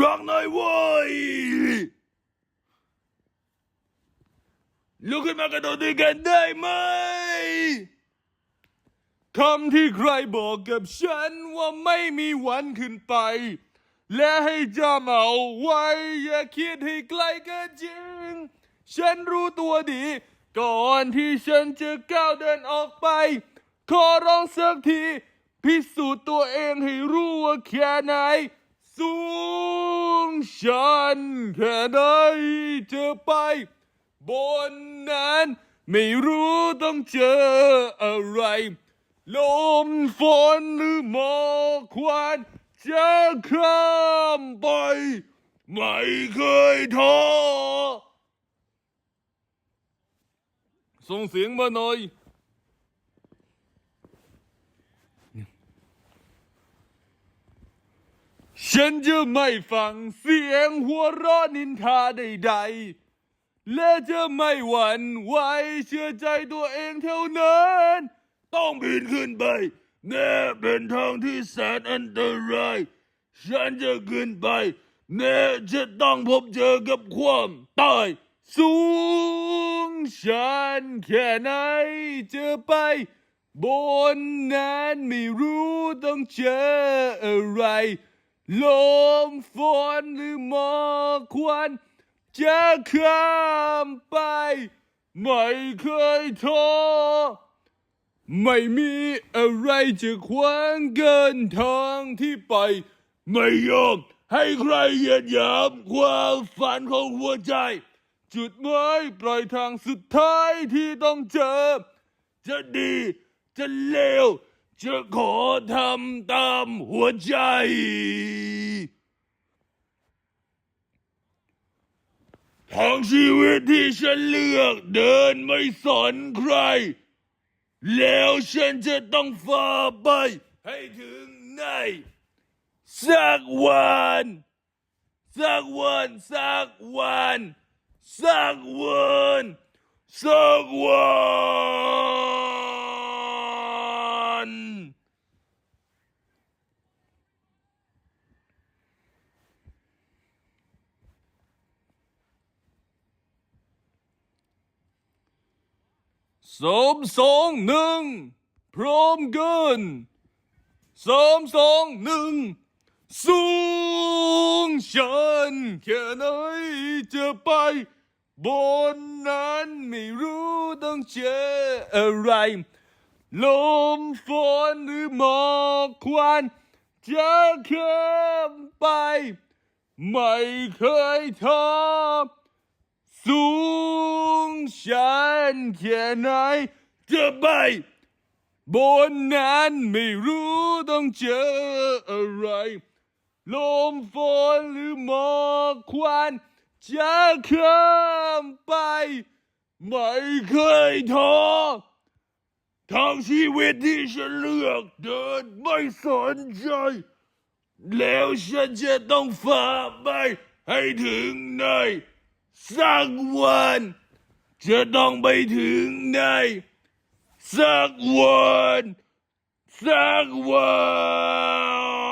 ร้องหน่อยเว้ยลุกขึ้นมากระโดดด้วยกันได้ไหมคำที่ใครบอกกับฉันว่าไม่มีวันขึ้นไป และให้จำเอาไว้ อย่าคิดให้ไกลเกินจริง ฉันรู้ตัวดี ก่อนที่ฉันจะก้าวเดินออกไป ขอร้องสักที พิสูจน์ตัวเองให้รู้ว่าแค่ไหน สู้ งชัน แค่ไหนจะไป บนนั้น ไม่รู้ต้องเจออะไร ลมฝนหรือหมอกควันจะข้ามไป ไม่เคยท้อส่งเสียงมาหน่อย ฉันจะไม่ฟังเสียงหัวเราะนินทาใดๆ และจะไม่หวั่นไหวเชื่อใจตัวเองเท่านั้น ต้องบินขึ้นไปแม้เป็นทางที่แสนอันตราย ฉันจะขึ้นไปแม้จะต้องพบเจอกับความตาย สูงชันแค่ไหนจะไปบนนั้นไม่รู้ต้องเจออะไร ลมฝนหรือหมอกควันจะข้ามไป ไม่เคยท้อไม่มีอะไรจะขวางเกินทางที่ไป ไม่ยอมให้ใครเหยียดหยามความฝันของหัวใจ จุดหมายปลายทางสุดท้ายที่ต้องเจอ จะดีจะเลวจะขอทำตามหัวใจ ทางชีวิตที่ฉันเลือกเดินไม่สนใคร แล้วฉันจะต้องฝ่าไป ให้ถึงในสักวันสักวันสักวันสักวันสักวัน สมสองหนึ่งพร้อมกันสามสองหนึ่งสูงชันแค่ไหนจะไป บนนั้นไม่รู้ต้องเจออะไร ลมฝนหรือหมอกควันจะข้ามไป ไม่เคยท้อ สูงชันแค่ไหนจะไปบนนั้นไม่รู้ต้องเจออะไร ลมฝนหรือหมอกควันจะข้ามไป ไม่เคยท้อทางชีวิตที่ฉันเลือกเดินไม่สนใจ แล้วฉันจะต้องฝ่าไปให้ถึงใน สักวันจะต้องไปถึงในสักวันสักวัน